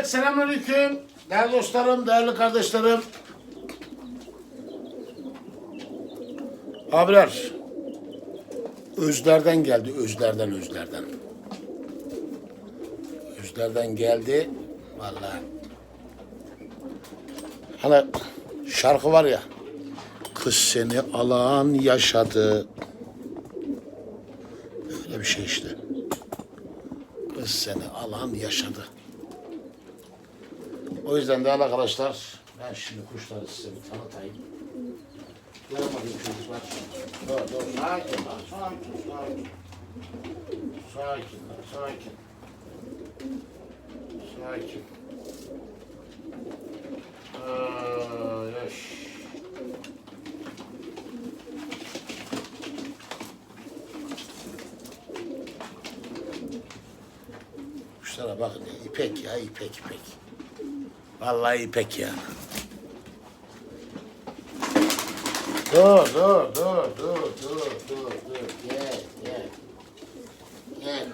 Evet selamünaleyküm. Değerli dostlarım, değerli kardeşlerim. Abiler. Özlerden geldi, özlerden, özlerden. Özlerden geldi. Vallahi. Hani şarkı var ya. Kız seni alan yaşadı. Öyle bir şey işte. Kız seni alan yaşadı. O yüzden değerli arkadaşlar ben şimdi kuşları size bir tanıtayım. Bakayım çocuklar. Dur dur sakin lan sakin sakin. Sakin lan sakin. Sakin. Ay, yaş. Kuşlara bakın ipek ya ipek ipek. Vallahi ipek ya. Dur, dur, dur, dur, dur, dur, dur. Gel, gel. Gel.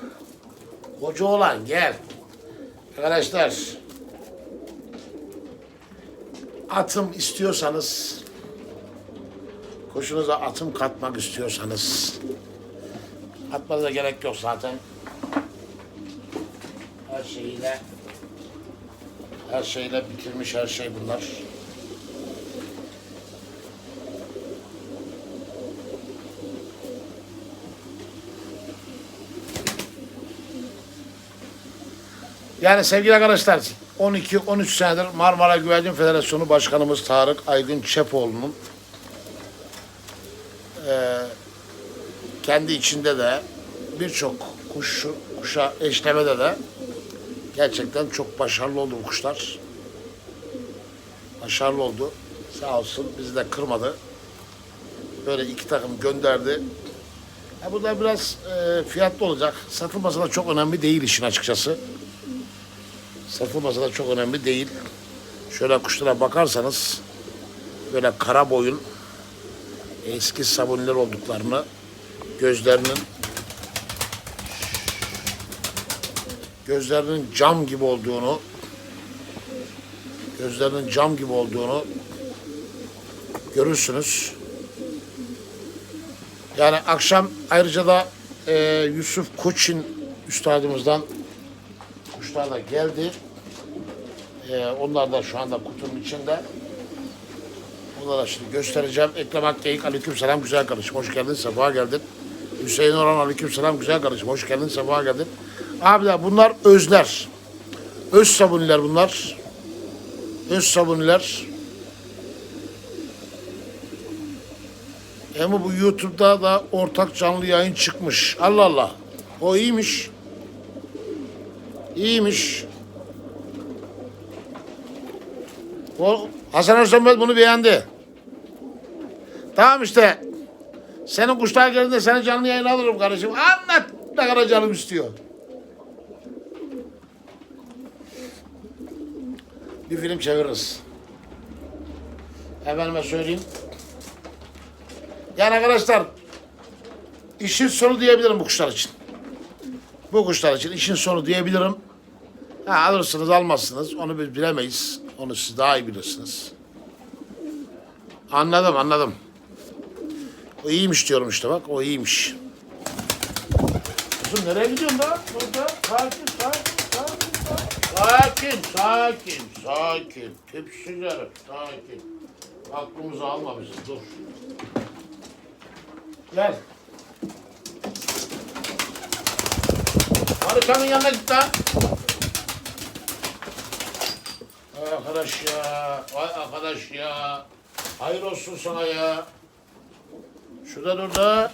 Koca olan gel. Arkadaşlar. Atım istiyorsanız, kuşunuza atım katmak istiyorsanız, atmanıza gerek yok zaten. Her şeyiyle her şeyle bitirmiş her şey bunlar. Yani sevgili arkadaşlar 12-13 senedir Marmara Güvercin Federasyonu Başkanımız Tarık Aygün Çepoğlu'nun eee, kendi içinde de birçok kuş, kuşa eşlemede de Gerçekten çok başarılı oldu bu kuşlar. Başarılı oldu. Sağ olsun bizi de kırmadı. Böyle iki takım gönderdi. Ya bu da biraz e, fiyatlı olacak. Satılması da çok önemli değil işin açıkçası. Satılması da çok önemli değil. Şöyle kuşlara bakarsanız böyle kara boyun eski sabunlar olduklarını gözlerinin gözlerinin cam gibi olduğunu gözlerinin cam gibi olduğunu görürsünüz. Yani akşam ayrıca da e, Yusuf Koçin üstadımızdan kuşlar da geldi. E, onlar da şu anda kutunun içinde. Onlara şimdi göstereceğim. Ekrem Akkayık aleyküm selam güzel kardeşim. Hoş geldin, sefa geldin. Hüseyin Orhan aleyküm selam güzel kardeşim. Hoş geldin, sefa geldin. Abiler bunlar özler. Öz sabuniler bunlar. Öz sabuniler. Ama bu YouTube'da da ortak canlı yayın çıkmış. Allah Allah. O iyiymiş. İyiymiş. O Hasan Özlem bunu beğendi. Tamam işte. Senin kuşlar geldiğinde seni canlı yayın alırım kardeşim. Anlat ne kadar canım istiyor. Bir film çeviririz. Efendime söyleyeyim. Yani arkadaşlar işin sonu diyebilirim bu kuşlar için. Bu kuşlar için işin sonu diyebilirim. Ha, alırsınız almazsınız onu biz bilemeyiz. Onu siz daha iyi bilirsiniz. Anladım anladım. O iyiymiş diyorum işte bak o iyiymiş. Kızım nereye gidiyorsun da? Burada sakin sakin sakin. Sakin sakin. Tepsilerim sakin. Aklımızı alma bizi dur. Gel. Haritanın yanına git lan. Vay arkadaş ya. Vay arkadaş ya. Hayır olsun sana ya. Şurada dur da.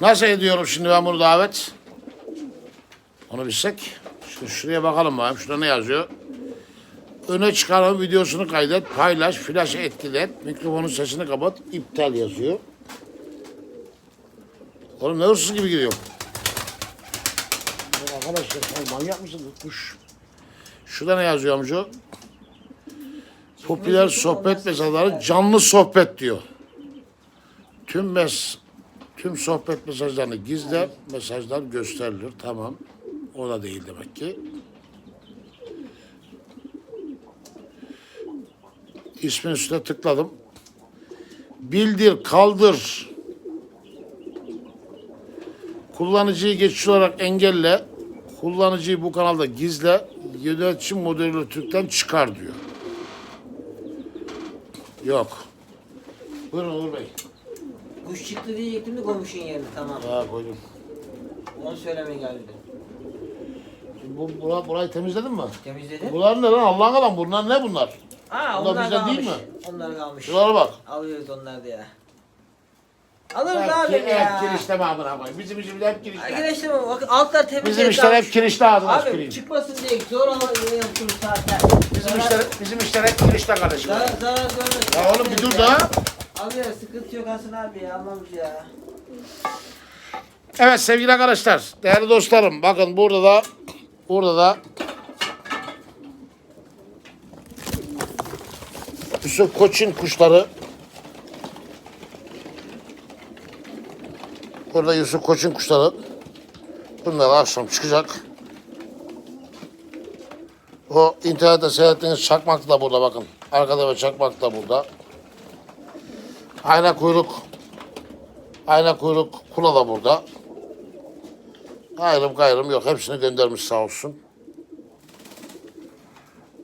Nasıl ediyorum şimdi ben bunu davet? Onu bilsek. Şimdi şuraya bakalım bakayım. Şurada ne yazıyor? Öne çıkarın videosunu kaydet, paylaş, flash etkilet, mikrofonun sesini kapat, iptal yazıyor. Oğlum ne hırsız gibi gidiyor. Arkadaşlar sen manyak mısın? Kuş. Şurada ne yazıyor amca? Popüler sohbet mesajları canlı sohbet diyor. Tüm mes tüm sohbet mesajlarını gizler, mesajlar gösterilir. Tamam. O da değil demek ki. İsmin üstüne tıkladım. Bildir, kaldır. Kullanıcıyı geçiş olarak engelle. Kullanıcıyı bu kanalda gizle. Yönetici modülü Türk'ten çıkar diyor. Yok. Buyurun Uğur Bey. Kuş çıktı diyecektim de komşun yerine tamam. Ha koydum. Onu söylemeye geldi. Şimdi bu, bura, burayı temizledin mi? Temizledin. Bunlar ne lan Allah'ın adam bunlar ne bunlar? Ha Bunlar onlar kalmış. değil mi? Onlar kalmış. Şuralara bak. Alıyoruz onlar da ya. Alırız Hep, abi hep ya. kirişte mi amına koyayım? Bizim işimiz hep kirişte. Arkadaşlar bak altlar temiz. Bizim işler hep kirişte ağzına Abi tüküreyim. çıkmasın diye zor yapıyoruz zaten. Bizim Zarar- işler, bizim işler hep kirişte kardeşim. Zarar, zarar görmesin. Ya oğlum bir dur da. Alıyor sıkıntı yok Hasan abi anlamış ya. Evet sevgili arkadaşlar, değerli dostlarım bakın burada da burada da Yusuf Koç'un kuşları Burada Yusuf Koç'un kuşları bunlar akşam çıkacak. O internette seyrettiğiniz çakmak da burada bakın. Arkada ve çakmak da burada. Ayna kuyruk Ayna kuyruk kula da burada. Ayrım gayrım yok. Hepsini göndermiş sağ olsun.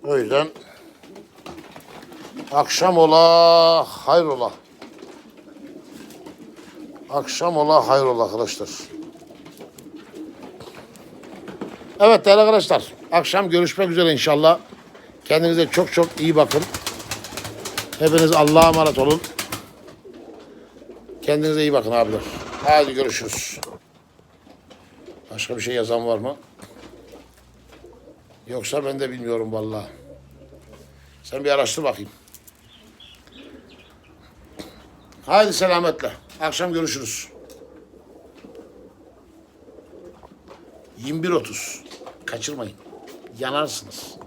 O yüzden akşam ola hayrola. Akşam ola hayrola arkadaşlar. Evet değerli arkadaşlar. Akşam görüşmek üzere inşallah. Kendinize çok çok iyi bakın. Hepiniz Allah'a emanet olun. Kendinize iyi bakın abiler. Hadi görüşürüz. Başka bir şey yazan var mı? Yoksa ben de bilmiyorum vallahi. Sen bir araştır bakayım. Haydi selametle. Akşam görüşürüz. 21.30. Kaçırmayın. Yanarsınız.